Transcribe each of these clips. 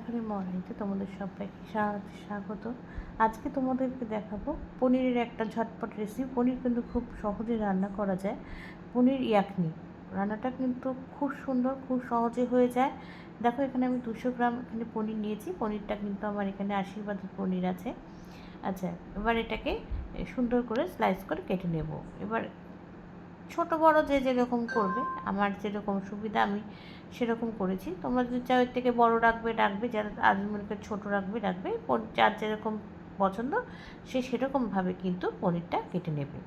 রান্নাঘরে মর্নিংতে তোমাদের সবাইকে স্বা- স্বাগত। আজকে তোমাদেরকে দেখাবো পনিরের একটা ঝটপট রেসিপি পনির কিন্তু খুব সহজে রান্না করা যায়। পনির ইয়াকনি। রান্নাটা কিন্তু খুব সুন্দর, খুব সহজে হয়ে যায়। দেখো, এখানে আমি দুশো গ্রাম এখানে পনির নিয়েছি। পনিরটা কিন্তু আমার এখানে আশীর্বাদের পনির আছে। আচ্ছা এবার এটাকে সুন্দর করে স্লাইস করে কেটে নেব। এবার ছোট বড় যে যেরকম করবে, আমার যেরকম সুবিধা আমি সেরকম করেছি। তোমরা যদি চাও এর থেকে বড় রাখবে রাখবে, যারা আজমলকে ছোট রাখবে রাখবে যার যেরকম পছন্দ, সে সেরকমভাবে কিন্তু পনিরটা কেটে নেবে।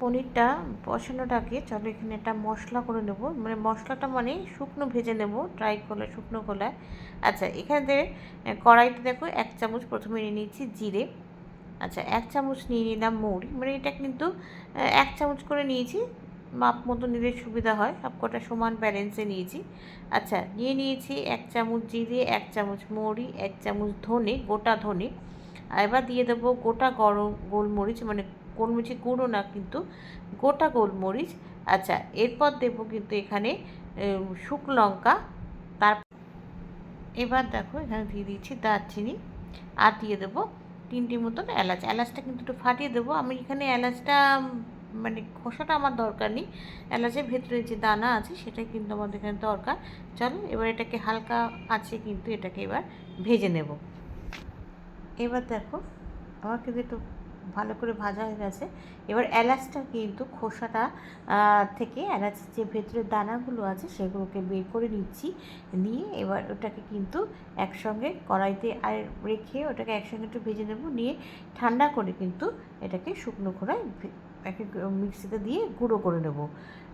পনিরটা বসানোটাকে চলো এখানে একটা মশলা করে নেব। মানে মশলাটা মানে শুকনো ভেজে নেব ড্রাই কলা শুকনো কলায় আচ্ছা এখানে কড়াইতে দেখো এক চামচ প্রথমে নিয়ে নিচ্ছি জিরে। আচ্ছা এক চামচ নিয়ে নিলাম মৌরি। মানে এটা কিন্তু এক চামচ করে নিয়েছি। মাপ মতো নিলে সুবিধা হয়। সব কটা সমান ব্যালেন্সে নিয়েছি। আচ্ছা নিয়ে নিয়েছি এক চামচ জিরে, এক চামচ মৌরি, এক চামচ ধনে, গোটা ধনে। এবার দিয়ে দেবো গোটা গরম গোলমরিচ মানে গোলমরিচের গুঁড়ো না কিন্তু, গোটা গোলমরিচ। আচ্ছা এরপর দেবো কিন্তু এখানে শুকনো লঙ্কা। তার এবার দেখো, এখানে দিয়ে দিচ্ছি দারচিনি। আর দিয়ে দেবো তিনটি মতন এলাচ। এলাচটা কিন্তু একটু ফাটিয়ে দেবো। আমি এখানে এলাচটা মানে খোসাটা আমার দরকার নেই। এলাচের ভেতরে যে দানা আছে, সেটাই কিন্তু আমাদের এখানে দরকার। চলো, এবার এটাকে হালকা আছে কিন্তু এটাকে এবার ভেজে নেব। এবার দেখো আমার কিন্তু একটু ভালো করে ভাজা হয়ে গেছে। এবার এলাচটা কিন্তু খোসাটা থেকে এলাচের যে ভেতরের দানাগুলো আছে সেগুলোকে বের করে নিচ্ছি। নিয়ে এবার ওটাকে কিন্তু একসঙ্গে কড়াইতে আর রেখে ওটাকে একসঙ্গে একটু ভেজে নেব। নিয়ে ঠান্ডা করে কিন্তু এটাকে শুকনো খোলায় একে মিক্সিতে দিয়ে গুঁড়ো করে নেব।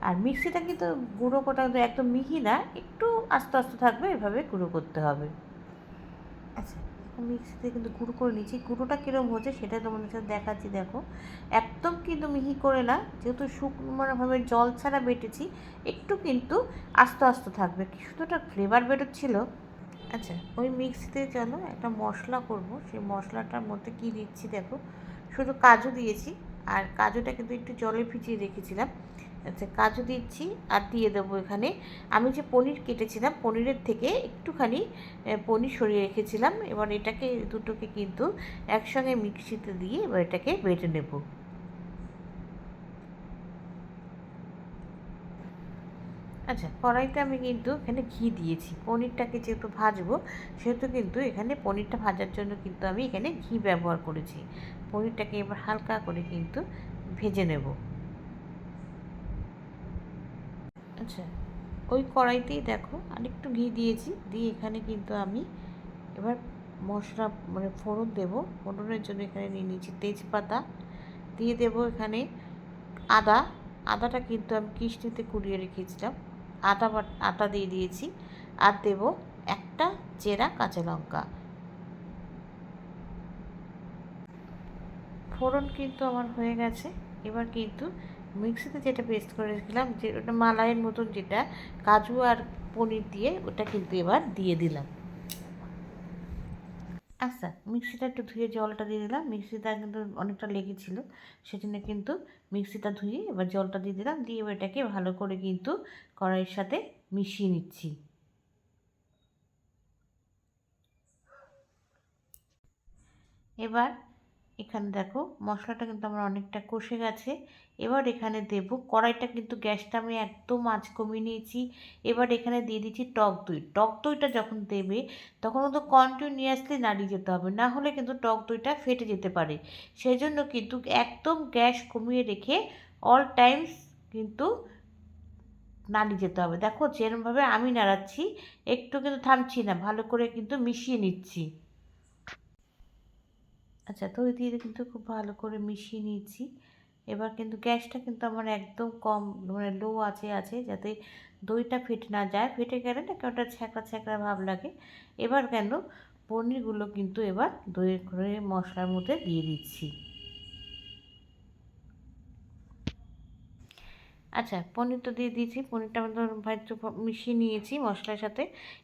আর মিক্সিটা কিন্তু গুঁড়ো করা একদম মিহি না, একটু আস্তে আস্তে থাকবে, এভাবে গুঁড়ো করতে হবে। আচ্ছা। মিক্সিতে কিন্তু গুঁড়ো করে নিচ্ছি গুঁড়োটা কীরকম হচ্ছে সেটা তোমাদের সাথে দেখাচ্ছি, দেখো। একদম কিন্তু মিহি করে না, যেহেতু শুকনো শুকনোভাবে জল ছাড়া বেটেছি, একটু কিন্তু আস্তে আস্তে থাকবে। কি একটা ফ্লেভার বেরোচ্ছিল। আচ্ছা ওই মিক্সিতে চলো, একটা মশলা করব। সেই মশলাটার মধ্যে কি দিচ্ছি দেখো? শুধু কাজু দিয়েছি, আর কাজুটা কিন্তু একটু জলে ভিজিয়ে রেখেছিলাম। আচ্ছা কাজু দিচ্ছি আর দিয়ে দেবো এখানে। আমি যে পনির কেটেছিলাম, পনিরের থেকে একটুখানি পনির সরিয়ে রেখেছিলাম। এবার এটাকে দুটোকে কিন্তু একসঙ্গে মিক্সিতে দিয়ে এবার এটাকে বেটে নেব। আচ্ছা কড়াইতে আমি কিন্তু এখানে ঘি দিয়েছি। পনিরটাকে যেহেতু ভাজবো, সেহেতু কিন্তু এখানে পনিরটা ভাজার জন্য কিন্তু আমি এখানে ঘি ব্যবহার করেছি। পনিরটাকে এবার হালকা করে কিন্তু ভেজে নেব। আচ্ছা ওই কড়াইতেই দেখো আরেকটু ঘি দিয়েছি, দিয়ে এখানে কিন্তু আমি এবার মশলা মানে ফোড়ন দেব। ফোড়নের জন্য এখানে নিয়ে নিয়েছি তেজপাতা, দিয়ে দেব এখানে আদা। আদাটা কিন্তু আমি কিস্তিতে কুড়িয়ে রেখেছিলাম। আদা বাট আটা দিয়ে দিয়েছি। আর দেব একটা চেরা কাঁচা লঙ্কা। ফোড়ন কিন্তু আমার হয়ে গেছে। এবার কিন্তু মিক্সিতে যেটা পেস্ট করে যে ওটা মালাইয়ের মতন যেটা, কাজু আর পনির দিয়ে ওটা কিন্তু এবার দিয়ে দিলাম। আচ্ছা মিক্সিটা একটু ধুয়ে জলটা দিয়ে দিলাম। মিক্সিটা কিন্তু অনেকটা লেগেছিল, সেজন্য কিন্তু মিক্সিটা ধুয়ে এবার জলটা দিয়ে দিলাম। দিয়ে এবার এটাকে ভালো করে কিন্তু কড়াইয়ের সাথে মিশিয়ে নিচ্ছি। এবার এখানে দেখো মশলাটা কিন্তু আমার অনেকটা কষে গেছে। এবার এখানে দেব কড়াইটা কিন্তু গ্যাসটা আমি একদম আঁচ কমিয়ে নিয়েছি। এবার এখানে দিয়ে দিচ্ছি টক দই। টক দইটা যখন দেবে তখন তো কন্টিনিউয়াসলি নাড়িয়ে যেতে হবে। না হলে কিন্তু টক দইটা ফেটে যেতে পারে। সেই জন্য কিন্তু একদম গ্যাস কমিয়ে রেখে অল টাইমস কিন্তু নাড়িয়ে যেতে হবে। দেখো যেরমভাবে আমি নাড়াচ্ছি, একটু কিন্তু থামছি না, ভালো করে কিন্তু মিশিয়ে নিচ্ছি। আচ্ছা দই দিয়ে কিন্তু খুব ভালো করে মিশিয়ে নিয়েছি। এবার কিন্তু গ্যাসটা কিন্তু আমার একদম কম মানে লো আছে আছে যাতে দইটা ফেটে না যায়। ফেটে গেলে না কেউ কেমনটা ছ্যাঁকড়া ছ্যাঁকড়া ভাব লাগে। এবার কেন পনিরগুলো কিন্তু এবার দই করে মশলার মধ্যে দিয়ে দিচ্ছি। আচ্ছা পনির তো দিয়ে দিয়েছি। পনিরটা আমি তো মিশিয়ে নিয়েছি মশলার সাথে।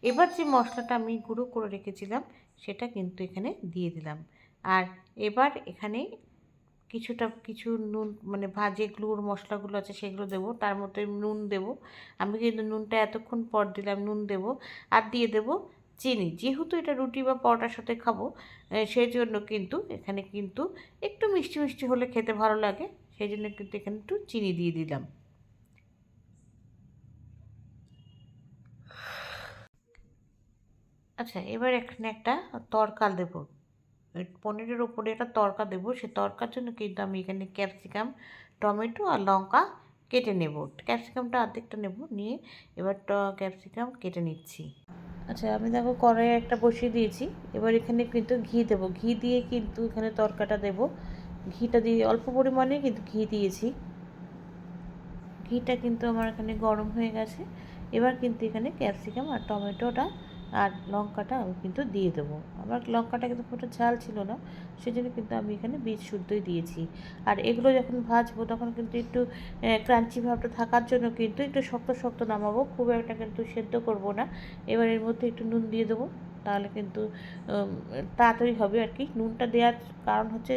এবার যে মশলাটা আমি গুঁড়ো করে রেখেছিলাম, সেটা কিন্তু এখানে দিয়ে দিলাম। আর এবার এখানে কিছুটা, কিছু নুন মানে ভাজেগুলোর মশলাগুলো আছে সেগুলো দেবো। তার মধ্যে নুন দেবো। আমি কিন্তু নুনটা এতক্ষণ পর দিলাম, নুন দেবো। আর দিয়ে দেবো চিনি। যেহেতু এটা রুটি বা পরোটার সাথে খাব সেই জন্য কিন্তু এখানে কিন্তু একটু মিষ্টি মিষ্টি হলে খেতে ভালো লাগে। সেই জন্য কিন্তু এখানে একটু চিনি দিয়ে দিলাম। আচ্ছা এবার এখানে একটা তরকাল দেবো। পনিরের ওপরে একটা তরকা দেবো। সে তরকার জন্য কিন্তু আমি এখানে ক্যাপসিকাম, টমেটো আর লঙ্কা কেটে নেব। ক্যাপসিকামটা অর্ধেকটা নেব, নিয়ে এবার ক্যাপসিকাম কেটে নিচ্ছি। আচ্ছা আমি দেখো কড়াই একটা বসিয়ে দিয়েছি। এবার এখানে কিন্তু ঘি দেবো। ঘি দিয়ে কিন্তু এখানে তরকাটা দেব। ঘিটা দিয়ে অল্প পরিমাণে কিন্তু ঘি দিয়েছি। ঘিটা কিন্তু আমার এখানে গরম হয়ে গেছে। এবার কিন্তু এখানে ক্যাপসিকাম আর টমেটোটা আর লঙ্কাটা আমি কিন্তু দিয়ে দেবো। আমার লঙ্কাটা কিন্তু খুব ঝাল ছিল না, সেজন্য কিন্তু আমি এখানে বীজ শুদ্ধই দিয়েছি। আর এগুলো যখন ভাজবো তখন কিন্তু একটু ক্রাঞ্চি ভাবটা থাকার জন্য কিন্তু একটু শক্ত শক্ত নামাবো, খুব একটা কিন্তু সেদ্ধ করব না। এবার এর মধ্যে একটু নুন দিয়ে দেবো, তাহলে কিন্তু তাড়াতাড়ি হবে আর কি। নুনটা দেওয়ার কারণ হচ্ছে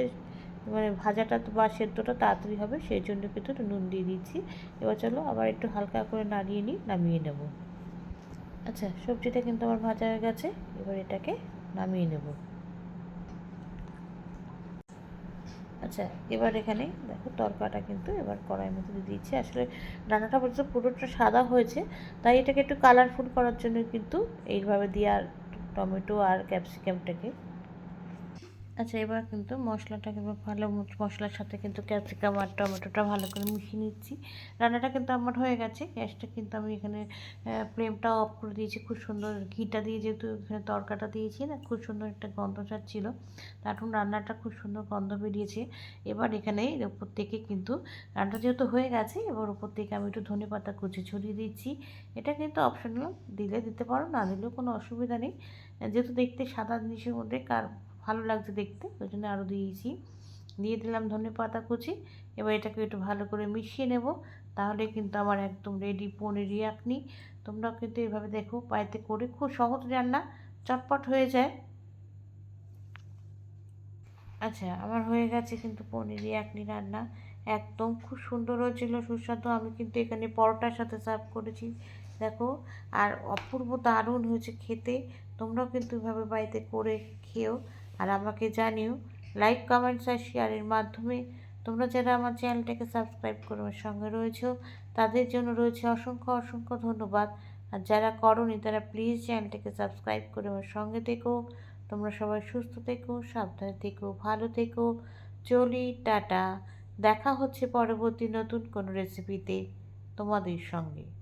মানে ভাজাটা বা সেদ্ধটা তাড়াতাড়ি হবে, সেই জন্য কিন্তু একটু নুন দিয়ে দিচ্ছি। এবার চলো আবার একটু হালকা করে নাড়িয়ে নিই, নামিয়ে নেব। আচ্ছা সবজিটা কিন্তু আমার ভাজা হয়ে গেছে। এবার এটাকে নামিয়ে নেব। আচ্ছা এবার এখানে দেখো তরকাটা কিন্তু এবার কড়াইয়ের মধ্যে দিয়ে দিচ্ছি। আসলে রান্নাটা বলছে পুরোটা সাদা হয়েছে, তাই এটাকে একটু কালারফুল করার জন্য কিন্তু এইভাবে দিয়ে আর টমেটো আর ক্যাপসিকামটাকে আচ্ছা এবার কিন্তু মশলাটাকে ভালো মশলার সাথে কিন্তু ক্যাপসিকাম আর টমেটোটা ভালো করে মিশিয়ে নিচ্ছি। রান্নাটা কিন্তু আমার হয়ে গেছে। গ্যাসটা কিন্তু আমি এখানে ফ্লেমটা অফ করে দিয়েছি। খুব সুন্দর ঘিটা দিয়ে যেহেতু এখানে তরকাটা দিয়েছি না, খুব সুন্দর একটা গন্ধ ছাড়ছিল। এখন রান্নাটা খুব সুন্দর গন্ধ বেরিয়েছে। এবার এখানে উপর থেকে কিন্তু রান্নাটা যেহেতু হয়ে গেছে, এবার উপর থেকে আমি একটু ধনে পাতা কুচি ছড়িয়ে দিচ্ছি। এটা কিন্তু অপশনাল দিলে দিতে পারো, না দিলেও কোনো অসুবিধা নেই। যেহেতু দেখতে সাদা জিনিসের মধ্যে কার ভালো লাগছে দেখতে, ওই জন্য আরও দিয়েছি দিয়ে দিলাম ধনে পাতা কুচি। এবার এটাকে একটু ভালো করে মিশিয়ে নেব, তাহলে কিন্তু আমার একদম রেডি পনির ইয়াকনি তোমরা কিন্তু এভাবে দেখো বাড়িতে করে খুব সহজ রান্না, চটপট হয়ে যায়। আচ্ছা আমার হয়ে গেছে কিন্তু পনির ইয়াকনি রান্না, একদম খুব সুন্দর হয়েছিল, সুস্বাদু। আমি কিন্তু এখানে পরোটার সাথে সার্ভ করেছি, দেখো। আর অপূর্ব দারুণ হয়েছে খেতে, তোমরাও কিন্তু এভাবে বাড়িতে করে খেও আর আমাকে জানিও লাইক কমেন্টস আর শেয়ারের মাধ্যমে তোমরা যারা আমার চ্যানেলটাকে সাবস্ক্রাইব করে আমার সঙ্গে রয়েছো, তাদের জন্য রয়েছে অসংখ্য অসংখ্য ধন্যবাদ। আর যারা করনি, তারা প্লিজ চ্যানেলটাকে সাবস্ক্রাইব করে আমার সঙ্গে থেকো। তোমরা সবাই সুস্থ থেকো, সাবধানে থেকো, ভালো থেকো। চলি, টাটা। দেখা হচ্ছে পরবর্তী নতুন কোনো রেসিপিতে তোমাদের সঙ্গে।